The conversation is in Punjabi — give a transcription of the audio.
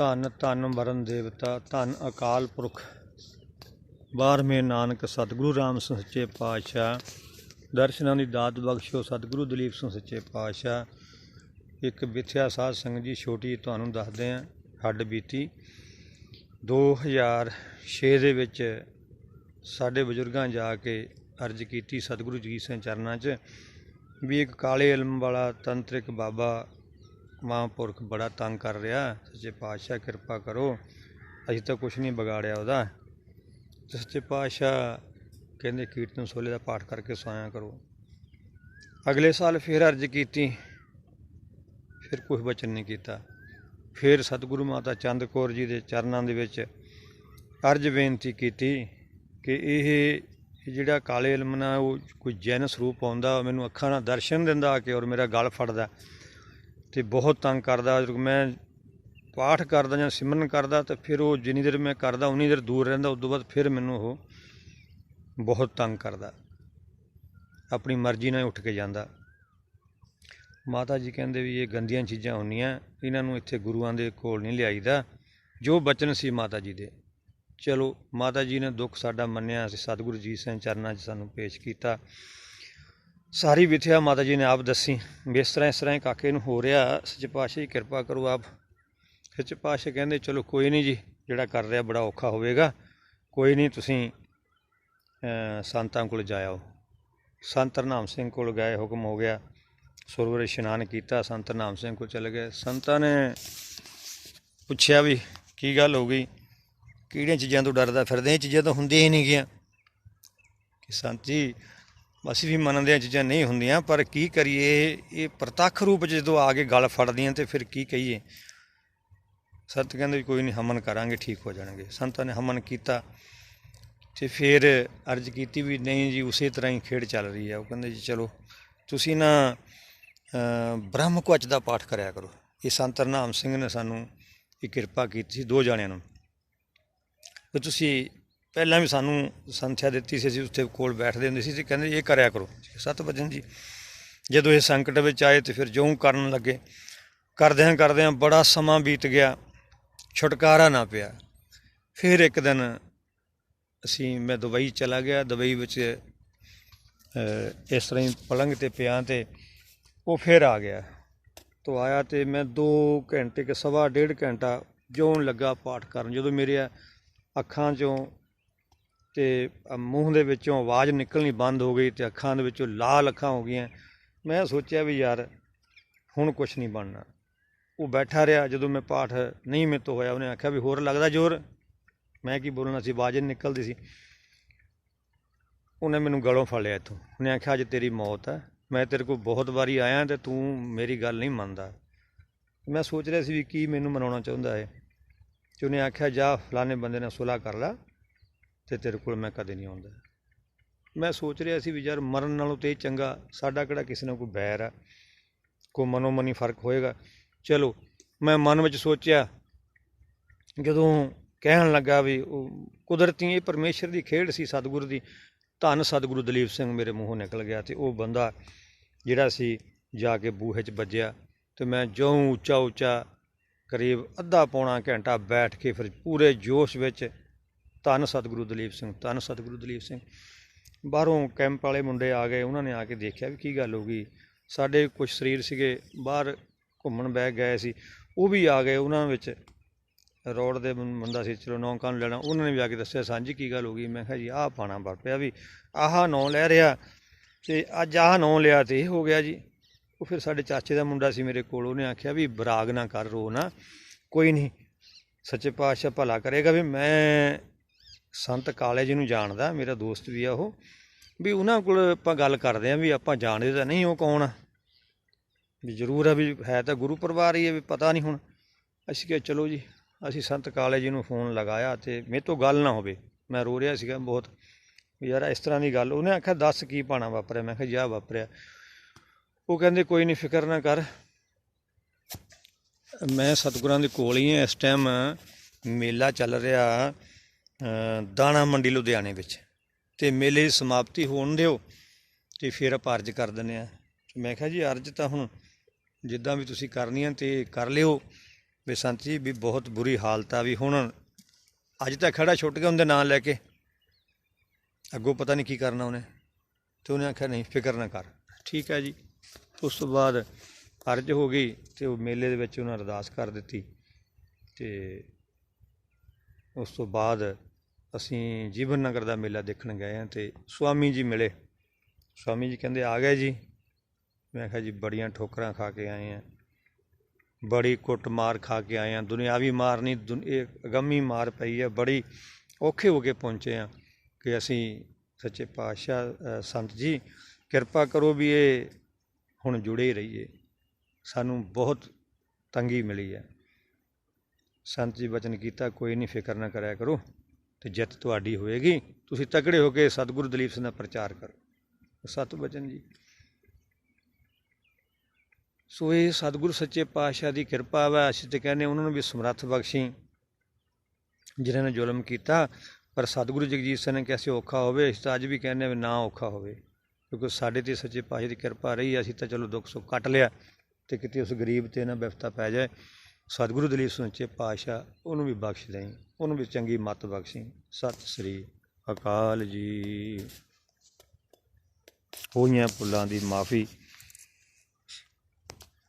ਧੰਨ ਧੰਨ ਵਰਨ ਦੇਵਤਾ, ਧੰਨ ਅਕਾਲ ਪੁਰਖ, ਬਾਰਵੇਂ ਨਾਨਕ ਸਤਿਗੁਰੂ ਰਾਮ ਸਿੰਘ ਸੱਚੇ ਪਾਤਸ਼ਾਹ। ਦਰਸ਼ਨਾਂ ਦੀ ਦਾਤ ਬਖਸ਼ੋ ਸਤਿਗੁਰੂ ਦਲੀਪ ਸਿੰਘ ਸੱਚੇ ਪਾਤਸ਼ਾਹ। ਇੱਕ ਵਿਥਿਆ ਸਾਧ ਸੰਗਤ ਜੀ, ਛੋਟੀ ਤੁਹਾਨੂੰ ਦੱਸਦੇ ਆਂ ਹੱਡ ਬੀਤੀ। 2006 ਦੇ ਵਿੱਚ ਸਾਡੇ ਬਜ਼ੁਰਗਾਂ ਜਾ ਕੇ ਅਰਜ਼ ਕੀਤੀ ਸਤਿਗੁਰੂ ਜੀ ਸਿੰਘ ਚਰਨਾਂ 'ਚ ਵੀ ਇੱਕ ਕਾਲੇ ਇਲਮ ਵਾਲਾ ਤੰਤਰਿਕ ਬਾਬਾ ਮਹਾਂਪੁਰਖ ਬੜਾ ਤੰਗ ਕਰ ਰਿਹਾ। ਸੱਚੇ ਪਾਤਸ਼ਾਹ ਕਿਰਪਾ ਕਰੋ। ਅਸੀਂ ਤਾਂ ਕੁਝ ਨਹੀਂ ਵਿਗਾੜਿਆ ਉਹਦਾ। ਤੇ ਸੱਚੇ ਪਾਤਸ਼ਾਹ ਕਹਿੰਦੇ, ਕੀਰਤਨ ਸੋਲੇ ਦਾ ਪਾਠ ਕਰਕੇ ਸੋਇਆ ਕਰੋ। ਅਗਲੇ ਸਾਲ ਫਿਰ ਅਰਜ਼ ਕੀਤੀ। ਫਿਰ ਕੁਝ ਬਚਨ ਨਹੀਂ ਕੀਤਾ। ਫਿਰ ਸਤਿਗੁਰੂ ਮਾਤਾ ਚੰਦ ਕੌਰ ਜੀ ਦੇ ਚਰਨਾਂ ਦੇ ਵਿੱਚ ਅਰਜ਼ ਬੇਨਤੀ ਕੀਤੀ ਕਿ ਇਹ ਜਿਹੜਾ ਕਾਲੇ ਇਲਮ ਨਾਲ ਉਹ ਕੋਈ ਜੈਨ ਸਰੂਪ ਆਉਂਦਾ ਮੈਨੂੰ ਅੱਖਾਂ ਨਾਲ ਦਰਸ਼ਨ ਦਿੰਦਾ ਆ ਕੇ ਔਰ ਮੇਰਾ ਗਲ ਫੜਦਾ। ਤੇ ਬਹੁਤ ਤੰਗ ਕਰਦਾ। ਮੈਂ ਪਾਠ ਕਰਦਾ ਜਾਂ ਸਿਮਰਨ ਕਰਦਾ ਤਾਂ ਫਿਰ ਉਹ ਜਿੰਨੀ ਦੇਰ ਮੈਂ ਕਰਦਾ, ਉਨੀ ਦੇਰ ਦੂਰ ਰਹਿੰਦਾ ਉਸ ਤੋਂ ਬਾਅਦ ਫਿਰ ਮੈਨੂੰ ਉਹ ਬਹੁਤ ਤੰਗ ਕਰਦਾ। ਆਪਣੀ ਮਰਜ਼ੀ ਨਾਲ ਉੱਠ ਕੇ ਜਾਂਦਾ। ਮਾਤਾ ਜੀ ਕਹਿੰਦੇ ਵੀ ਇਹ ਗੰਦੀਆਂ ਚੀਜ਼ਾਂ ਹੁੰਦੀਆਂ, ਇਹਨਾਂ ਨੂੰ ਇੱਥੇ ਗੁਰੂਆਂ ਦੇ ਕੋਲ ਨਹੀਂ ਲਿਆਈਦਾ। ਜੋ ਬਚਨ ਸੀ ਮਾਤਾ ਜੀ ਦੇ। ਚਲੋ, ਮਾਤਾ ਜੀ ਨੇ ਦੁੱਖ ਸਾਡਾ ਮੰਨਿਆ, ਅਸੀਂ ਸਤਿਗੁਰੂ ਜੀ ਸਿੰਘ ਚਰਨਾਂ 'ਚ ਸਾਨੂੰ ਪੇਸ਼ ਕੀਤਾ। ਸਾਰੀ ਵਿਥਿਆ ਮਾਤਾ ਜੀ ਨੇ ਆਪ ਦੱਸੀ ਵੀ ਇਸ ਤਰ੍ਹਾਂ ਇਸ ਤਰ੍ਹਾਂ ਕਾਕੇ ਨੂੰ ਹੋ ਰਿਹਾ। ਸੱਚੇ ਪਾਤਸ਼ਾਹ ਜੀ, ਕਿਰਪਾ ਕਰੋ ਆਪ। ਸੱਚੇ ਪਾਤਸ਼ਾਹ ਕਹਿੰਦੇ, ਚਲੋ ਕੋਈ ਨਹੀਂ ਜੀ, ਜਿਹੜਾ ਕਰ ਰਿਹਾ ਬੜਾ ਔਖਾ ਹੋਵੇਗਾ। ਕੋਈ ਨਹੀਂ ਤੁਸੀਂ ਸੰਤਾਂ ਕੋਲ ਜਾਇਓ। ਸੰਤ ਹਰਨਾਮ ਸਿੰਘ ਕੋਲ ਗਏ, ਹੁਕਮ ਹੋ ਗਿਆ। ਸਰਵਰ ਇਸ਼ਨਾਨ ਕੀਤਾ, ਸੰਤ ਹਰਨਾਮ ਸਿੰਘ ਕੋਲ ਚਲੇ ਗਏ। ਸੰਤਾਂ ਨੇ ਪੁੱਛਿਆ ਵੀ, ਕੀ ਗੱਲ ਹੋ ਗਈ? ਕਿਹੜੀਆਂ ਚੀਜ਼ਾਂ ਤੋਂ ਡਰਦਾ ਫਿਰਦੇ? ਇਹ ਚੀਜ਼ਾਂ ਤਾਂ ਹੁੰਦੀਆਂ ਹੀ ਨਹੀਂ ਗੀਆਂ ਕਿ ਸੰਤ ਜੀ ਅਸੀਂ ਵੀ ਮੰਨਦੇ ਹਾਂ ਚੀਜ਼ਾਂ ਨਹੀਂ ਹੁੰਦੀਆਂ, ਪਰ ਕੀ ਕਰੀਏ? ਇਹ ਪ੍ਰਤੱਖ ਰੂਪ 'ਚ ਜਦੋਂ ਆ ਕੇ ਗਲ ਫੜਦੀਆਂ ਤੇ ਫਿਰ ਕੀ ਕਹੀਏ? ਸੰਤ ਕਹਿੰਦੇ ਵੀ ਕੋਈ ਨਹੀਂ ਹਮਨ ਕਰਾਂਗੇ, ਠੀਕ ਹੋ ਜਾਣਗੇ। ਸੰਤਾਂ ਨੇ ਹਮਨ ਕੀਤਾ ਤੇ ਫਿਰ ਅਰਜ਼ ਕੀਤੀ ਵੀ ਨਹੀਂ ਜੀ, ਉਸੇ ਤਰ੍ਹਾਂ ਹੀ ਖੇਡ ਚੱਲ ਰਹੀ ਹੈ ਉਹ ਕਹਿੰਦੇ ਜੀ, ਚਲੋ, ਤੁਸੀਂ ਨਾ ਬ੍ਰਹਮ ਕਵਚ ਦਾ ਪਾਠ ਕਰਿਆ ਕਰੋ। ਇਹ ਸੰਤ ਹਰਨਾਮ ਸਿੰਘ ਨੇ ਸਾਨੂੰ ਇਹ ਕਿਰਪਾ ਕੀਤੀ ਸੀ, ਦੋ ਜਾਣਿਆਂ ਨੂੰ। ਤੇ ਤੁਸੀਂ ਪਹਿਲਾਂ ਵੀ ਸਾਨੂੰ ਸੰਥਿਆ ਦਿੱਤੀ ਸੀ, ਅਸੀਂ ਉੱਥੇ ਕੋਲ ਬੈਠਦੇ ਹੁੰਦੇ ਸੀ ਤੇ ਕਹਿੰਦੇ ਇਹ ਕਰਿਆ ਕਰੋ। ਸਤ ਵਜਨ ਜੀ। ਜਦੋਂ ਇਹ ਸੰਕਟ ਵਿੱਚ ਆਏ ਤੇ ਫਿਰ ਜਿਉਂ ਕਰਨ ਲੱਗੇ, ਕਰਦਿਆਂ ਕਰਦਿਆਂ ਬੜਾ ਸਮਾਂ ਬੀਤ ਗਿਆ, ਛੁਟਕਾਰਾ ਨਾ ਪਿਆ। ਫਿਰ ਇੱਕ ਦਿਨ ਅਸੀਂ, ਮੈਂ ਦੁਬਈ ਚਲਾ ਗਿਆ, ਦੁਬਈ ਵਿੱਚ ਇਸ ਤਰ੍ਹਾਂ ਹੀ ਪਲੰਗ ਤੇ ਪਿਆ ਤੇ ਉਹ ਫਿਰ ਆ ਗਿਆ। ਤੋ ਆਇਆ ਤੇ ਮੈਂ 2 ਘੰਟੇ ਕੇ ਸਵਾ ਡੇਢ ਘੰਟਾ ਜਿਉਂ ਲੱਗਾ ਪਾਠ ਕਰਨ। ਜਦੋਂ ਮੇਰੇ ਅੱਖਾਂ ਚੋਂ ਤੇ ਮੂੰਹ ਦੇ ਵਿੱਚੋਂ ਆਵਾਜ਼ ਨਿਕਲਣੀ ਬੰਦ ਹੋ ਗਈ ਤੇ ਅੱਖਾਂ ਦੇ ਵਿੱਚੋਂ ਲਾਲ ਅੱਖਾਂ ਹੋ ਗਈਆਂ। ਮੈਂ ਸੋਚਿਆ ਵੀ ਯਾਰ, ਹੁਣ ਕੁਝ ਨਹੀਂ ਬਣਨਾ। ਉਹ ਬੈਠਾ ਰਿਹਾ, ਜਦੋਂ ਮੈਂ ਪਾਠ ਨਹੀਂ ਮੇਰੇ ਹੋਇਆ, ਉਹਨੇ ਆਖਿਆ ਵੀ ਹੋਰ ਲੱਗਦਾ ਜ਼ੋਰ? ਮੈਂ ਕੀ ਬੋਲਣਾ ਸੀ, ਆਵਾਜ਼ ਨਹੀਂ ਨਿਕਲਦੀ ਸੀ। ਉਹਨੇ ਮੈਨੂੰ ਗਲੋਂ ਫੜ ਲਿਆ ਇੱਥੋਂ। ਉਹਨੇ ਆਖਿਆ, ਅੱਜ ਤੇਰੀ ਮੌਤ ਹੈ ਮੈਂ ਤੇਰੇ ਕੋਲ ਬਹੁਤ ਵਾਰੀ ਆਇਆ ਤੇ ਤੂੰ ਮੇਰੀ ਗੱਲ ਨਹੀਂ ਮੰਨਦਾ। ਮੈਂ ਸੋਚ ਰਿਹਾ ਸੀ ਵੀ ਕੀ ਮੈਨੂੰ ਮਨਾਉਣਾ ਚਾਹੁੰਦਾ ਹੈ। ਤੇ ਉਹਨੇ ਆਖਿਆ, ਜਾ, ਫਲਾਣੇ ਬੰਦੇ ਨਾਲ ਸੁਲਾਹ ਕਰ ਲੈ। ਤੇ ਤੇਰੇ ਕੋਲ ਮੈਂ ਕਦੇ ਨਹੀਂ ਆਉਂਦਾ। ਮੈਂ ਸੋਚ ਰਿਹਾ ਸੀ ਵੀ ਯਾਰ ਮਰਨ ਨਾਲੋਂ ਤੇ ਚੰਗਾ, ਸਾਡਾ ਕਿਹੜਾ ਕਿਸੇ ਨਾਲ ਕੋਈ ਬੈਰ ਆ, ਕੋਈ ਮਨੋ ਮਨੀ ਫ਼ਰਕ ਹੋਏਗਾ। ਚਲੋ, ਮੈਂ ਮਨ ਵਿੱਚ ਸੋਚਿਆ, ਜਦੋਂ ਕਹਿਣ ਲੱਗਾ ਵੀ ਉਹ ਕੁਦਰਤੀ ਇਹ ਪਰਮੇਸ਼ਰ ਦੀ ਖੇਡ ਸੀ ਸਤਿਗੁਰੂ ਦੀ, ਧੰਨ ਸਤਿਗੁਰੂ ਦਲੀਪ ਸਿੰਘ ਮੇਰੇ ਮੂੰਹੋਂ ਨਿਕਲ ਗਿਆ ਤੇ ਉਹ ਬੰਦਾ ਜਿਹੜਾ ਸੀ ਜਾ ਕੇ ਬੂਹੇ 'ਚ ਵੱਜਿਆ ਤੇ ਮੈਂ ਜਿਉਂ ਉੱਚਾ ਉੱਚਾ ਕਰੀਬ ਅੱਧਾ ਪੌਣਾ ਘੰਟਾ ਬੈਠ ਕੇ ਫਿਰ ਪੂਰੇ ਜੋਸ਼ ਵਿੱਚ ਧੰਨ ਸਤਿਗੁਰੂ ਦਲੀਪ ਸਿੰਘ, ਧੰਨ ਸਤਿਗੁਰੂ ਦਲੀਪ ਸਿੰਘ। ਬਾਹਰੋਂ ਕੈਂਪ ਵਾਲੇ ਮੁੰਡੇ ਆ ਗਏ, ਉਹਨਾਂ ਨੇ ਆ ਕੇ ਦੇਖਿਆ ਵੀ ਕੀ ਗੱਲ ਹੋ ਗਈ। ਸਾਡੇ ਕੁਝ ਸਰੀਰ ਸੀਗੇ, ਬਾਹਰ ਘੁੰਮਣ ਬੈ ਗਏ ਸੀ। ਉਹ ਵੀ ਆ ਗਏ, ਉਹਨਾਂ ਵਿੱਚ ਰੋਡ ਦੇ ਮੁੰਡਾ ਸੀ, ਚਲੋ ਨੌਕਾਂ ਨੂੰ ਲੈਣਾ। ਉਹਨਾਂ ਨੇ ਵੀ ਆ ਕੇ ਦੱਸਿਆ, ਸਾਂਝੀ ਕੀ ਗੱਲ ਹੋ ਗਈ? ਮੈਂ ਕਿਹਾ ਜੀ, ਆਹ ਪਾਣਾ ਪਿਆ ਵੀ ਆਹ ਨਾਂ ਲੈ ਰਿਹਾ ਤੇ ਅੱਜ ਆਹ ਨਾਂ ਲਿਆ ਤੇ ਇਹ ਹੋ ਗਿਆ ਜੀ। ਉਹ ਫਿਰ ਸਾਡੇ ਚਾਚੇ ਦਾ ਮੁੰਡਾ ਸੀ ਮੇਰੇ ਕੋਲ, ਉਹਨੇ ਆਖਿਆ ਵੀ ਬਰਾਗ ਨਾ ਕਰ ਰੋ ਨਾ, ਕੋਈ ਨਹੀਂ। ਸੱਚੇ ਪਾਤਸ਼ਾਹ ਭਲਾ ਕਰੇਗਾ ਵੀ ਮੈਂ ਸੰਤ ਕਾਲੇ ਜੀ ਨੂੰ ਜਾਣਦਾ, ਮੇਰਾ ਦੋਸਤ ਵੀ ਆ ਉਹ, ਵੀ ਉਹਨਾਂ ਕੋਲ ਆਪਾਂ ਗੱਲ ਕਰਦੇ ਆਂ ਵੀ ਆਪਾਂ ਜਾਣਦੇ ਤਾਂ ਨਹੀਂ ਉਹ ਕੌਣ ਆ। ਵੀ ਜ਼ਰੂਰ ਆ ਵੀ ਹੈ ਤਾਂ ਗੁਰੂ ਪਰਿਵਾਰ ਹੀ ਹੈ ਵੀ ਪਤਾ ਨਹੀਂ ਹੁਣ। ਅਸੀਂ ਕਿਹਾ, ਚਲੋ ਜੀ, ਅਸੀਂ ਸੰਤ ਕਾਲੇ ਜੀ ਨੂੰ ਫੋਨ ਲਗਾਇਆ ਤੇ ਮੇਰੇ ਤੋਂ ਗੱਲ ਨਾ ਹੋਵੇ। ਮੈਂ ਰੋ ਰਿਹਾ ਸੀਗਾ ਬਹੁਤ, ਵੀ ਯਾਰ ਇਸ ਤਰ੍ਹਾਂ ਦੀ ਗੱਲ, ਉਹਨੇ ਆਖਿਆ, ਦੱਸ ਕੀ ਪਾਣਾ ਵਾਪਰਿਆ? ਮੈਂ ਕਿਹਾ, ਜਾ ਵਾਪਰਿਆ। ਉਹ ਕਹਿੰਦੇ, ਕੋਈ ਨਹੀਂ, ਫਿਕਰ ਨਾ ਕਰ। ਮੈਂ ਸਤਿਗੁਰਾਂ ਦੇ ਕੋਲ ਹੀ ਹਾਂ ਇਸ ਟਾਈਮ ਮੇਲਾ ਚੱਲ ਰਿਹਾ। ਦਾਣਾ ਮੰਡੀ ਲੁਧਿਆਣੇ ਵਿੱਚ। ਤੇ ਮੇਲੇ ਦੀ ਸਮਾਪਤੀ ਹੋਣ ਦਿਓ ਤੇ ਫਿਰ ਆਪਾਂ ਅਰਜ਼ ਕਰ ਦਿੰਦੇ ਆ ਮੈਂ ਕਿਹਾ ਜੀ, ਅਰਜ਼ ਤਾਂ ਹੁਣ ਜਿੱਦਾਂ ਵੀ ਤੁਸੀਂ ਕਰਨੀ ਆ ਤੇ ਕਰ ਲਿਓ। ਵੀ ਸੰਤ ਜੀ, ਵੀ ਬਹੁਤ ਬੁਰੀ ਹਾਲਤ ਆ, ਵੀ ਹੁਣ ਅੱਜ ਤਾਂ ਖੜਾ ਛੁੱਟ ਗਿਆ ਉਹਦੇ ਨਾਂ ਲੈ ਕੇ। ਅੱਗੋਂ ਪਤਾ ਨਹੀਂ ਕੀ ਕਰਨਾ ਉਹਨੇ। ਤੇ ਉਹਨੇ ਆਖਿਆ, ਨਹੀਂ, ਫਿਕਰ ਨਾ ਕਰ। ਠੀਕ ਹੈ ਜੀ। ਉਸ ਤੋਂ ਬਾਅਦ ਅਰਜ ਹੋ ਗਈ ਤੇ ਉਹ ਮੇਲੇ ਦੇ ਵਿੱਚ ਉਹਨਾਂ ਅਰਦਾਸ ਕਰ ਦਿੱਤੀ। ਤੇ ਉਸ ਤੋਂ ਬਾਅਦ ਅਸੀਂ ਜੀਵਨ ਨਗਰ ਦਾ ਮੇਲਾ ਦੇਖਣ ਗਏ ਹਾਂ ਤੇ ਸੁਆਮੀ ਜੀ ਮਿਲੇ। ਸੁਆਮੀ ਜੀ ਕਹਿੰਦੇ, ਆ ਗਏ ਜੀ। ਮੈਂ ਕਿਹਾ, ਜੀ, ਬੜੀਆਂ ਠੋਕਰਾਂ ਖਾ ਕੇ ਆਏ ਆ ਬੜੀ ਕੁੱਟ ਮਾਰ ਖਾ ਕੇ ਆਏ ਆ ਦੁਨਿਆਵੀ ਮਾਰ ਨਹੀਂ, ਦੁਨ- ਇਹ ਅਗੰਮੀ ਮਾਰ ਪਈ ਹੈ। ਬੜੀ ਔਖੇ ਹੋ ਕੇ ਪਹੁੰਚੇ ਆ ਕਿ ਅਸੀਂ ਸੱਚੇ ਪਾਤਸ਼ਾਹ ਸੰਤ ਜੀ, ਕਿਰਪਾ ਕਰੋ ਵੀ ਇਹ ਹੁਣ ਜੁੜੇ ਹੀ ਰਹੀਏ। ਸਾਨੂੰ ਬਹੁਤ ਤੰਗੀ ਮਿਲੀ ਹੈ। ਸੰਤ ਜੀ, ਬਚਨ ਕੀਤਾ, ਕੋਈ ਨਹੀਂ, ਫਿਕਰ ਨਾ ਕਰਿਆ ਕਰੋ। ਤੇ ਜਿੱਤ ਤੁਹਾਡੀ ਹੋਏਗੀ। ਤੁਸੀਂ ਤਕੜੇ ਹੋ ਕੇ ਸਤਿਗੁਰੂ ਦਲੀਪ ਸਿੰਘ ਦਾ ਪ੍ਰਚਾਰ ਕਰੋ। ਸਤ ਬਚਨ ਜੀ। ਸੋ ਇਹ ਸਤਿਗੁਰੂ ਸੱਚੇ ਪਾਤਸ਼ਾਹ ਦੀ ਕਿਰਪਾ ਵਾ, ਅਸੀਂ ਤੇ ਕਹਿੰਦੇ ਉਹਨਾਂ ਨੂੰ ਵੀ ਸਮਰੱਥ ਬਖਸ਼ੀ, ਜਿਨ੍ਹਾਂ ਨੇ ਜ਼ੁਲਮ ਕੀਤਾ। ਪਰ ਸਤਿਗੁਰੂ ਜਗਜੀਤ ਸਿੰਘ ਨੇ ਕਿਹਾ ਔਖਾ ਹੋਵੇ। ਅਸੀਂ ਤਾਂ ਅੱਜ ਵੀ ਕਹਿੰਦੇ ਹਾਂ ਵੀ ਨਾ ਔਖਾ ਹੋਵੇ, ਕਿਉਂਕਿ ਸਾਡੇ ਤੇ ਸੱਚੇ ਪਾਤਸ਼ਾਹ ਦੀ ਕਿਰਪਾ ਰਹੀ ਅਸੀਂ ਤਾਂ ਚਲੋ ਦੁੱਖ ਸੁੱਖ ਕੱਟ ਲਿਆ ਤੇ ਕਿਤੇ ਉਸ ਗਰੀਬ ਤੇ ਨਾ ਵਿਪਤਾ ਪੈ ਜਾਏ। ਸਤਿਗੁਰੂ ਦਲੀਪ ਸਿੰਘ ਸੱਚੇ ਪਾਤਸ਼ਾਹ, ਉਹਨੂੰ ਵੀ ਬਖਸ਼ ਦੇਈ, ਉਹਨੂੰ ਵੀ ਚੰਗੀ ਮੱਤ ਬਖਸ਼ੀ। ਸਤਿ ਸ੍ਰੀ ਅਕਾਲ ਜੀ। ਹੋਈਆਂ ਭੁੱਲਾਂ ਦੀ ਮਾਫੀ